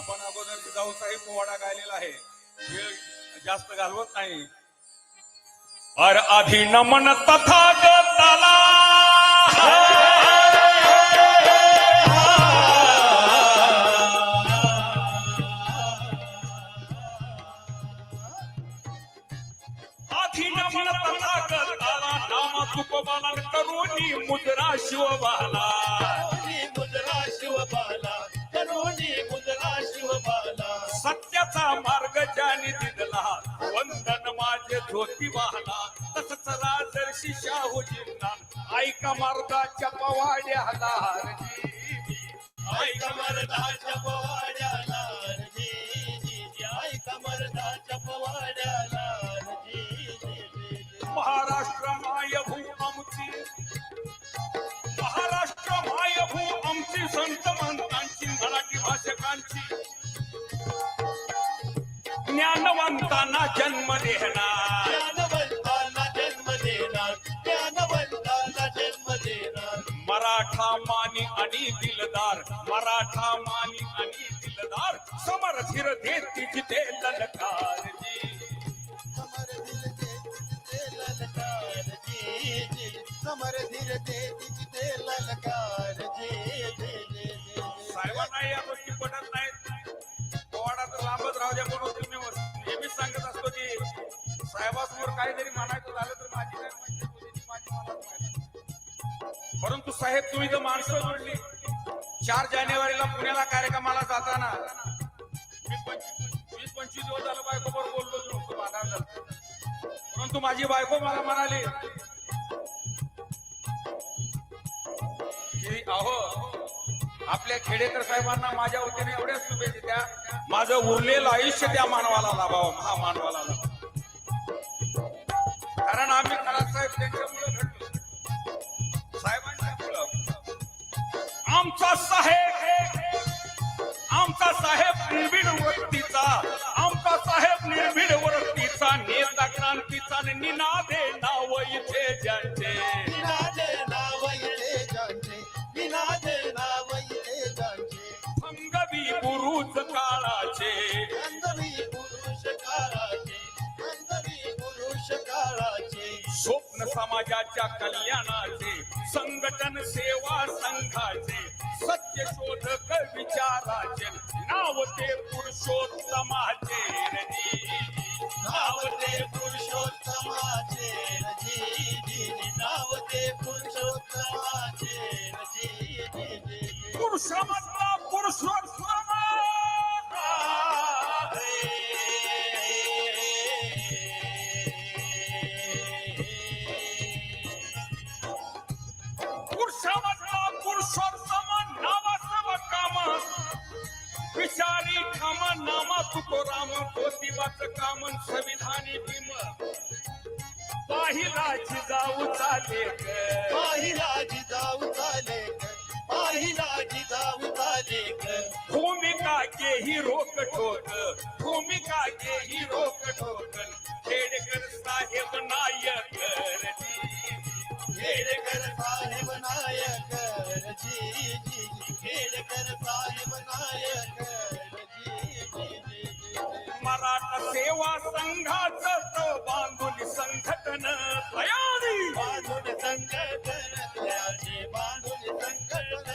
आपण अगोदर जिजाऊचाही पोवाडा गायलेला आहे. वेळ जास्त घालवत नाही. अर आधी नमन तथागताला आधी नमन तथागताला नाम तुकोबाला करुणी मुद्रा शिवबाला. मुद्रा शिवबाला. मार्ग ज्याने दिला. वंदन माझे धोती वाहला तसच राजर्षी शाहूजींना ऐका मार्गाच्या पवाड्याला ऐका मरदाच्या पवाड्या ज्ञानवंतांना जन्म देणार. ज्ञानवंतांना जन्म देणार. ज्ञानवंतांना जन्म देणार. मराठा मानी आणि दिलदार मराठा मानी आणि दिलदार समर धीर देती जिथे ललकार जी समर दिल दे तिथे ललकार जी समर धीर दे तिथे ललकार जे. काहीतरी म्हणायचं झालं तर माझी काय म्हणजे माझी मलाच परंतु साहेब तुम्ही जर माणसं जोडली चार जानेवारीला पुण्याला कार्यक्रमाला जाताना मी वीस पंचवीस दिवस झालं बायको बोललो नव्हतो भांडण परंतु माझी बायको मला म्हणाली की अहो आपल्या खेडेकर साहेबांना माझ्या वतीने एवढ्याच शुभेच्छा द्या माझं उरलेलं आयुष्य त्या मानवाला लाभावं महामानवाला लाभावं. कारण आम्ही खरात साहेब त्यांच्यामुळे घडलो. साहेबांच्या मुळे. आमचा साहेब आमचा साहेब निर्भीड वृत्तीचा आमचा साहेब निर्भीड वृत्तीचा नेता क्रांतीचा निनादे समाजाच्या कल्याणाचे संघटन सेवा संघाचे सत्य शोधक विचाराचे नाव ते पुरुषोत्तमाचे नाव ते पुरुषोत्तमाचे जी नाव ते पुरुषोत्तमाचे पुरुषमधला पुरुषोत्तम पाहिला पाहिला भूमिका के ही रोक ठोक भूमिका के ही रोक ठोक खेडकर साहेब नायक खेडकर साहेब नायक जी जी खेडकर साहेब नायक मराठा सेवा संघाचं बांधून संघटन तयारी बांधून संकटन त्याचे बांधून संकटन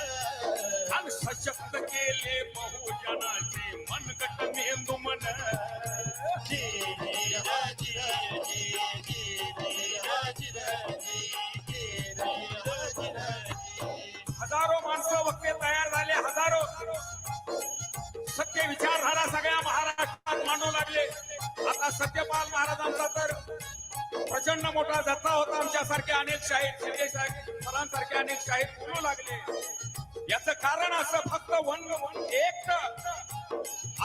सशक्त केले बहुजनाचे मनगट मेंदू शाहीर शिंदे साहेब सरांसारखे अनेक शाहीर बोलू लागले. याच कारण असं फक्त वन वन एक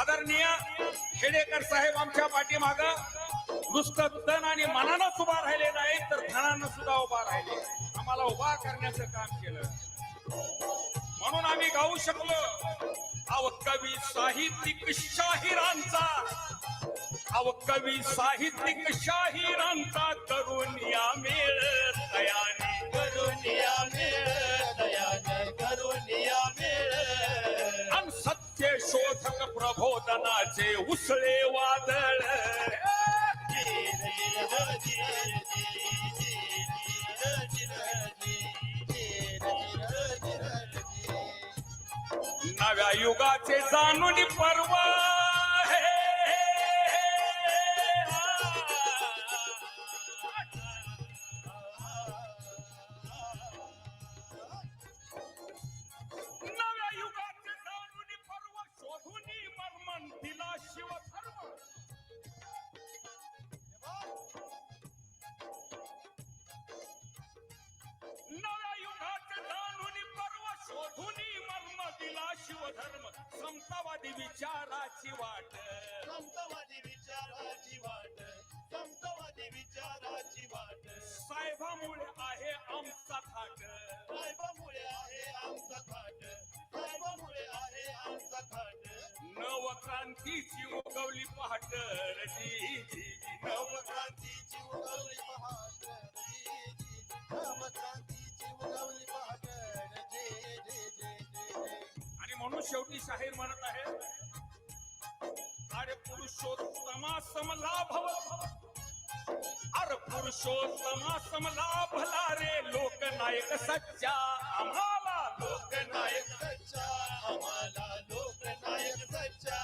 आदरणीय खेडेकर साहेब आमच्या पाठीमाग नुसतं तन आणि मनानंच उभा राहिले नाही तर धनानं सुद्धा उभा राहिले आम्हाला उभा करण्याचं काम केलं. म्हणून आम्ही गाऊ शकलो अव कवी साहित्यिक शाहिरांचा अव कवी साहित्यिक शाहिरांचा करून या मेळ दयाने उसळे वादळ. नव्या युगाचे जाणून पर्वा. शिवधर्म समतावादी विचाराची वाट. समतावादी विचाराची वाट समतावादी विचाराची वाट. साहेबामुळे आहे आमचा थाट. साहेबामुळे आहे आमचा थाट साहेबामुळे आहे आमचा थाट. नवक्रांतीची उगवली पहाट जी शेवटी शाहीर म्हणत आहे. अरे पुरुषोत्तमा समला भव अरे पुरुषोत्तमा समला भला रे लोकनायक सच्चा. आम्हाला लोकनायक सच्चा. आम्हाला लोकनायक सच्चा.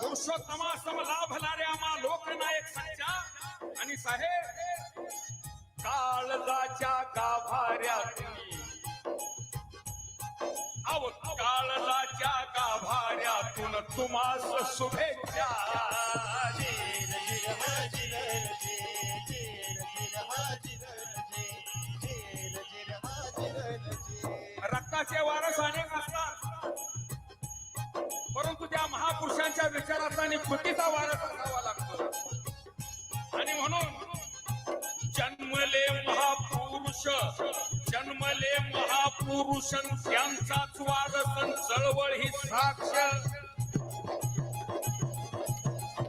पुरुषोत्तमा समला भला रे आम्हा लोकनायक सच्चा. आणि साहेब काळजाच्या गाभाऱ्यातून अव काळजाच्या गाभाऱ्यातून तुम्हास शुभेच्छा. रक्ताचे वारस आणि महापुरुषांच्या विचाराचा आणि कृतीचा वारस असावा लागतो. आणि म्हणून जन्मले महापुरुष जन्मले महापुरुष त्यांचाच वारस चळवळ ही साक्ष.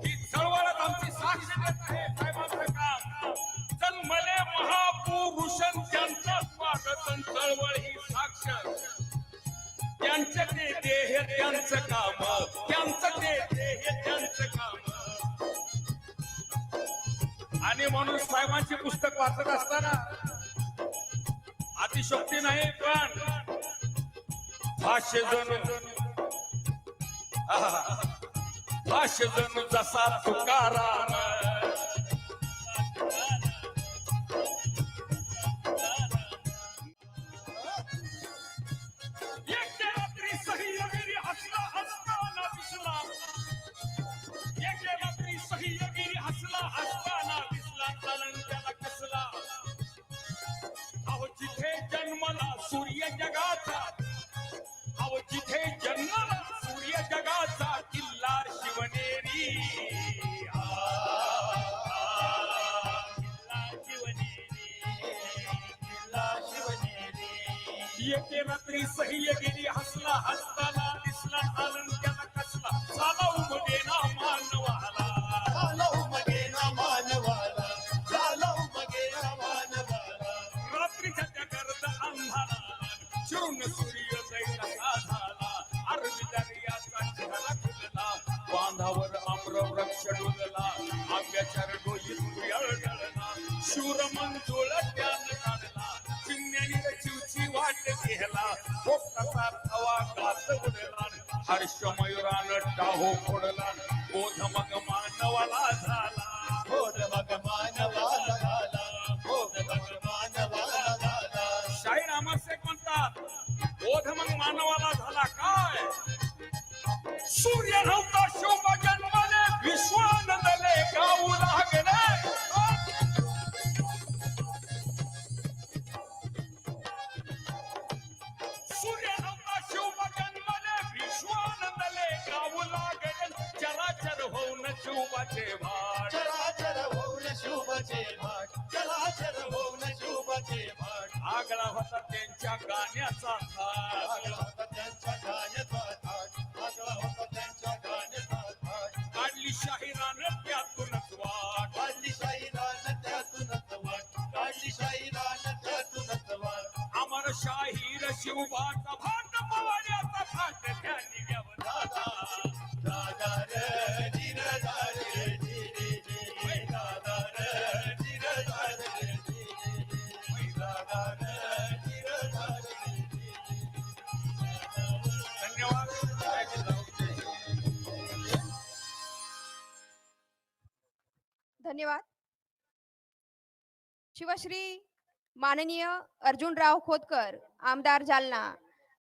ही चळवळच आमची साक्ष देत आहे पुस्तक वाचत असताना. अतिशोक्ती नाही पण भाष्य जणू. भाष्य जणू जसा तुकाराम. सूर्य जगाचा. अव जिथे जन्म सूर्य जगाचा किल्ला शिवनेरी. येते रात्री सह्य गेली हसला हसताना दिसला आनंद त्याला कसला झाला उमदेना टाहो फोडला बोध मग मानवाला झाला. बोध मग मानवाला झाला बोध मग मानवाला झाला. शाहीर अमरशेख म्हणतात बोध मग मानवाला झाला काय? सूर्य नव्हता शोभा जन्मले विश्वानंदले गाऊ लागले. सूर्य शिवबाचे भाट. चराचर होऊन शुभचे भाट. चराचर होऊन शुभचे भाट. आगळा होता त्यांच्या गाण्याचा थाट आगळा होता त्यांच्या गाण्याचा धन्यवाद. शिवश्री माननीय अर्जुनराव खोतकर आमदार जालना.